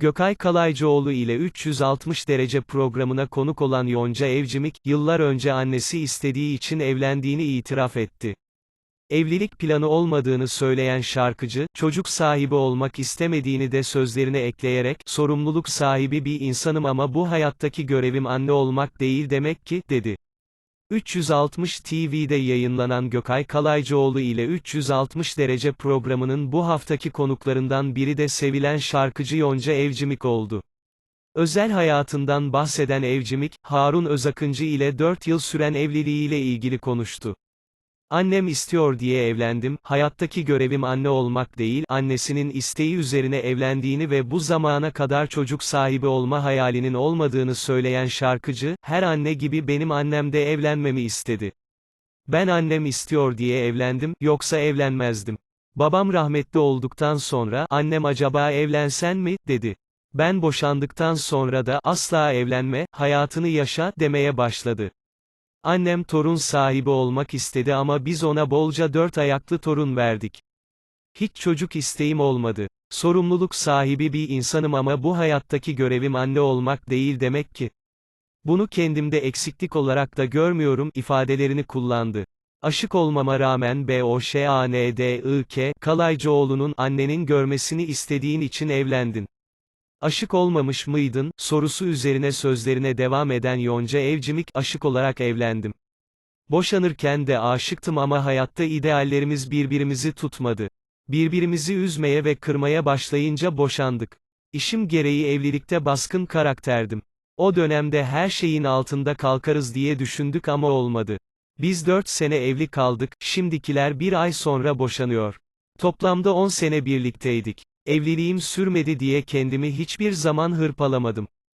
Gökay Kalaycıoğlu ile 360 derece programına konuk olan Yonca Evcimik, yıllar önce annesi istediği için evlendiğini itiraf etti. Evlilik planı olmadığını söyleyen şarkıcı, çocuk sahibi olmak istemediğini de sözlerine ekleyerek, sorumluluk sahibi bir insanım ama bu hayattaki görevim anne olmak değil demek ki, dedi. 360 TV'de yayınlanan Gökay Kalaycıoğlu ile 360 derece programının bu haftaki konuklarından biri de sevilen şarkıcı Yonca Evcimik oldu. Özel hayatından bahseden Evcimik, Harun Özakıncı ile 4 yıl süren evliliğiyle ilgili konuştu. Annem istiyor diye evlendim, hayattaki görevim anne olmak değil, annesinin isteği üzerine evlendiğini ve bu zamana kadar çocuk sahibi olma hayalinin olmadığını söyleyen şarkıcı, her anne gibi benim annem de evlenmemi istedi. Ben annem istiyor diye evlendim, yoksa evlenmezdim. Babam rahmetli olduktan sonra, annem acaba evlensen mi, dedi. Ben boşandıktan sonra da, asla evlenme, hayatını yaşa, demeye başladı. Annem torun sahibi olmak istedi ama biz ona bolca dört ayaklı torun verdik. Hiç çocuk isteğim olmadı. Sorumluluk sahibi bir insanım ama bu hayattaki görevim anne olmak değil demek ki. Bunu kendimde eksiklik olarak da görmüyorum ifadelerini kullandı. Aşık olmama rağmen B.O.Ş.A.N.D.I.K. Kalaycıoğlu'nun annenin görmesini istediğin için evlendin. Aşık olmamış mıydın, sorusu üzerine sözlerine devam eden Yonca Evcimik, aşık olarak evlendim. Boşanırken de aşıktım ama hayatta ideallerimiz birbirimizi tutmadı. Birbirimizi üzmeye ve kırmaya başlayınca boşandık. İşim gereği evlilikte baskın karakterdim. O dönemde her şeyin altında kalkarız diye düşündük ama olmadı. Biz 4 sene evli kaldık, şimdikiler bir ay sonra boşanıyor. Toplamda 10 sene birlikteydik. Evliliğim sürmedi diye kendimi hiçbir zaman hırpalamadım.